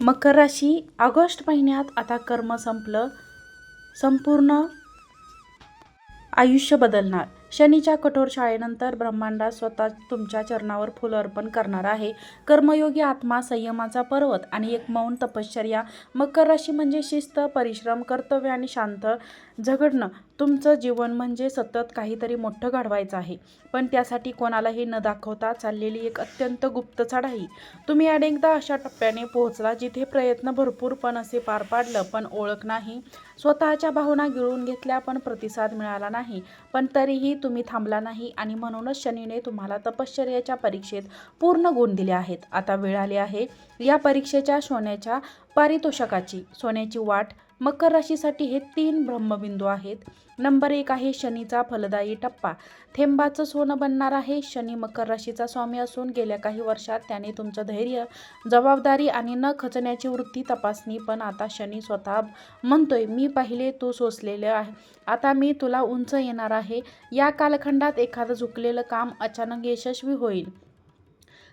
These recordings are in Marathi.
मकर राशी ऑगस्ट महिन्यात आता कर्म संपलं संपूर्ण आयुष्य बदलणार. शनीच्या कठोर शाळेनंतर ब्रह्मांडात स्वतः तुमच्या चरणावर फुल अर्पण करणार आहे. कर्मयोगी आत्मा संयमाचा पर्वत आणि एक मौन तपश्चर्या. मकर राशी म्हणजे शिस्त परिश्रम कर्तव्य आणि शांत झगडणं. तुमचं जीवन म्हणजे सतत काहीतरी मोठं घडवायचं आहे. पण त्यासाठी कोणालाही न दाखवता चाललेली एक अत्यंत गुप्त चढाई. तुम्ही अनेकदा अशा टप्प्याने पोहोचला जिथे प्रयत्न भरपूर पण असे पार पाडलं पण ओळख नाही. स्वतःच्या भावना गिळून घेतल्या पण प्रतिसाद मिळाला नाही. पण तरीही तुम्ही थांबला नाही आणि म्हणूनच शनीने तुम्हाला तपश्चर्याच्या परीक्षेत पूर्ण गुण दिले आहेत. आता वेळ आली आहे या परीक्षेच्या सोन्याच्या पारितोषकाची. सोन्याची वाट मकर राशीसाठी हे तीन ब्रह्मबिंदू आहेत. नंबर एक आहे शनीचा फलदायी टप्पा. थेंबाचं सोनं बनणार आहे. शनी मकर राशीचा स्वामी असून गेल्या काही वर्षात त्याने तुमचं धैर्य जबाबदारी आणि न खचण्याची वृत्ती तपासणी पण आता शनी स्वतः म्हणतोय मी पहिले तू सोसलेलं आहे. आता मी तुला उंच येणार आहे. या कालखंडात एखादं झुकलेलं काम अचानक यशस्वी होईल.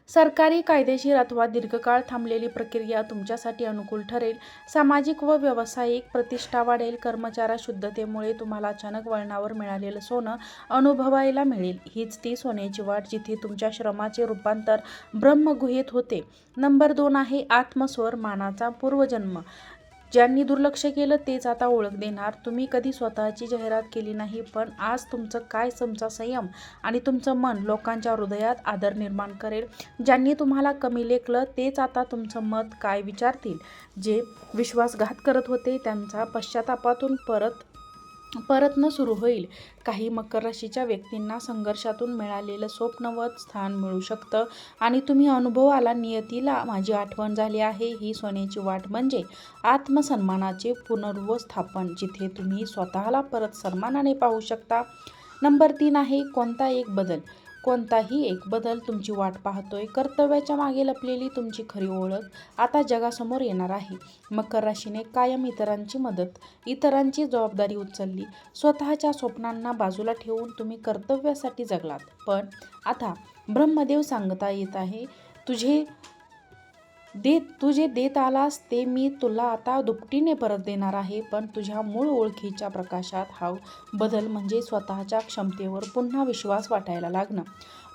सरकारी कायदेशीर अथवा दीर्घकाळ थांबलेली प्रक्रिया तुमच्यासाठी अनुकूल ठरेल. सामाजिक व व्यावसायिक प्रतिष्ठा वाढेल. कर्मचारा शुद्धतेमुळे तुम्हाला अचानक वळणावर मिळालेलं सोनं अनुभवायला मिळेल. हीच ती सोन्याची वाट जिथे तुमच्या श्रमाचे रूपांतर ब्रह्मगुहेत होते. नंबर दोन आहे आत्मस्वर मानाचा पूर्वजन्म. ज्यांनी दुर्लक्ष केलं तेच आता ओळख देणार. तुम्ही कधी स्वतःची जाहिरात केली नाही पण आज तुमचं काय तुमचा संयम आणि तुमचं मन लोकांच्या हृदयात आदर निर्माण करेल. ज्यांनी तुम्हाला कमी लेखलं तेच आता तुमचं मत काय विचारतील? जे विश्वासघात करत होते त्यांचा पश्चातापातून परत परतनं सुरू होईल. काही मकर राशीच्या व्यक्तींना संघर्षातून मिळालेलं स्वप्नवत स्थान मिळू शकतं. आणि तुम्ही अनुभव आला नियतीला माझी आठवण झाली आहे. ही सोन्याची वाट म्हणजे आत्मसन्मानाचे पुनर्वस्थापन जिथे तुम्ही स्वतःला परत सन्मानाने पाहू शकता. नंबर तीन आहे कोणता एक बदल? कोणताही एक बदल तुमची वाट पाहतोय कर्तव्याच्या मागे लपलेली तुमची खरी ओळख आता जगासमोर येणार आहे. मकर राशीने कायम इतरांची मदत इतरांची जबाबदारी उचलली. स्वतःच्या स्वप्नांना बाजूला ठेवून तुम्ही कर्तव्यासाठी जगलात. पण आता ब्रह्मदेव सांगता येत आहे तुझे देत तू जे देत आलास ते मी तुला आता दुपटीने परत देणार आहे पण तुझ्या मूळ ओळखीच्या प्रकाशात हा बदल म्हणजे स्वतःच्या क्षमतेवर पुन्हा विश्वास वाटायला लागणं.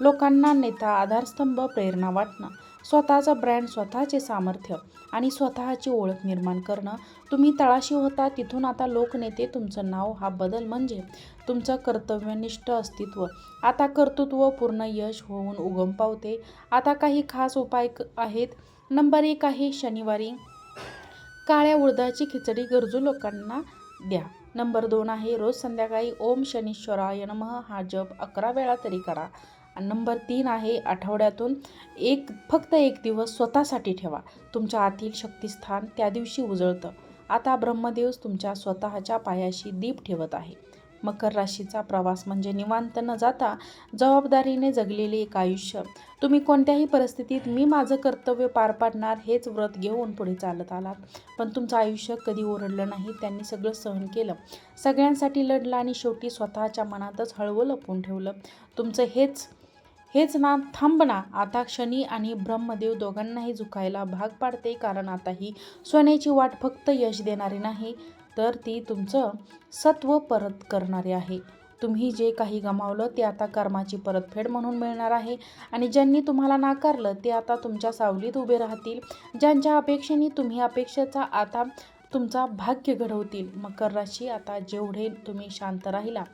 लोकांना नेता आधारस्तंभ प्रेरणा वाटणं. स्वतःचा ब्रँड स्वतःचे सामर्थ्य आणि स्वतःची ओळख निर्माण करणं. तुम्ही तळाशी होता तिथून आता लोकनेते तुमचं नाव हा बदल म्हणजे तुमचं कर्तव्यनिष्ठ अस्तित्व. आता कर्तृत्व पूर्ण यश होऊन उगम पावते. आता काही खास उपाय क- आहेत. नंबर एक आहे शनिवारी. काळ्या उडदाची खिचडी गरजू लोकांना द्या. नंबर दोन आहे रोज संध्याकाळी ओम शनीश्वराय नमः. हा जप अकरा वेळा तरी करा. आणि नंबर तीन आहे आठवड्यातून एक फक्त एक दिवस स्वतःसाठी ठेवा. तुमच्या आतील शक्तिस्थान त्या दिवशी उजळतं. आता ब्रह्मदेव तुमच्या स्वतःच्या पायाशी दीप ठेवत आहे. मकर राशीचा प्रवास म्हणजे निवांत न जाता जबाबदारीने जगलेले एक आयुष्य. तुम्ही कोणत्याही परिस्थितीत मी माझं कर्तव्य पार पाडणार हेच व्रत घेऊन पुढे चालत आलात. पण तुमचं आयुष्य कधी ओरडलं नाही त्यांनी सगळं सहन केलं. सगळ्यांसाठी लढलं आणि शेवटी स्वतःच्या मनातच हळवं लपवून ठेवलं. तुमचं हेच हेच ना थांब ना. आता शनी आणि ब्रह्मदेव दोघांनाही झुकायला भाग पाडते कारण आता ही सोन्याची वाट फक्त यश देणारी नाही तर ती तुमचं सत्व परत करणारे आहे. तुम्ही जे काही गमावलं ते आता कर्माची परतफेड म्हणून मिळणार आहे. आणि ज्यांनी तुम्हाला नाकारलं ते आता तुमच्या सावलीत उभे राहतील. ज्यांच्या अपेक्षेने तुम्ही अपेक्षेचा आता तुमचा भाग्य घडवतील. मकर राशी आता जेवढे तुम्ही शांत राहिला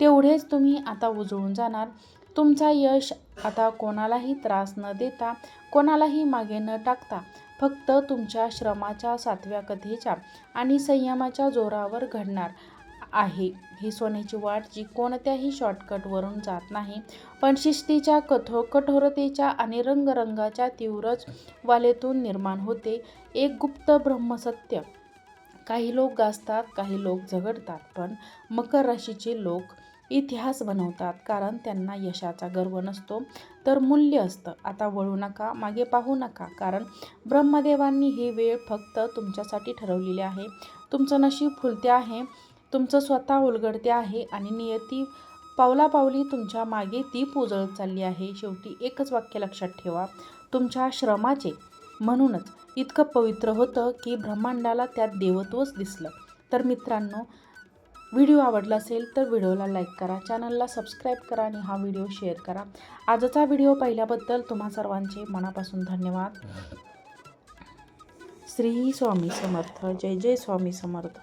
तेवढेच तुम्ही आता उजळून जाणार. तुमचा यश आता कोणालाही त्रास न देता कोणालाही मागे न टाकता फक्त तुमच्या श्रमाच्या सातव्या कथेच्या आणि संयमाच्या जोरावर घडणार आहे. ही सोन्याची वाट जी कोणत्याही शॉर्टकटवरून जात नाही पण शिस्तीच्या कठो कठोरतेच्या आणि रंगरंगाच्या तीव्रच वालेतून निर्माण होते. एक गुप्त ब्रह्मसत्य. काही लोक गाजतात काही लोक झगडतात पण मकर राशीचे लोक इतिहास बनवतात कारण त्यांना यशाचा गर्व नसतो तर मूल्य असतं. आता वळू नका मागे पाहू नका कारण ब्रह्मदेवांनी ही वेळ फक्त तुमच्यासाठी ठरवलेली आहे. तुमचं नशीब फुलते आहे तुमचं स्वतः उलगडते आहे आणि नियती पावलापावली तुमच्या मागे ती पुजळत चालली आहे. शेवटी एकच वाक्य लक्षात ठेवा तुमच्या श्रमाचे. म्हणूनच इतकं पवित्र होतं की ब्रह्मांडाला त्यात देवत्वच दिसलं. तर मित्रांनो व्हिडिओ आवडला असेल तर व्हिडिओला लाईक करा चॅनलला सबस्क्राईब करा आणि हा व्हिडिओ शेअर करा. आजचा व्हिडिओ पाहिल्याबद्दल तुम्हा सर्वांचे मनापासून धन्यवाद. श्री स्वामी समर्थ जय जय स्वामी समर्थ.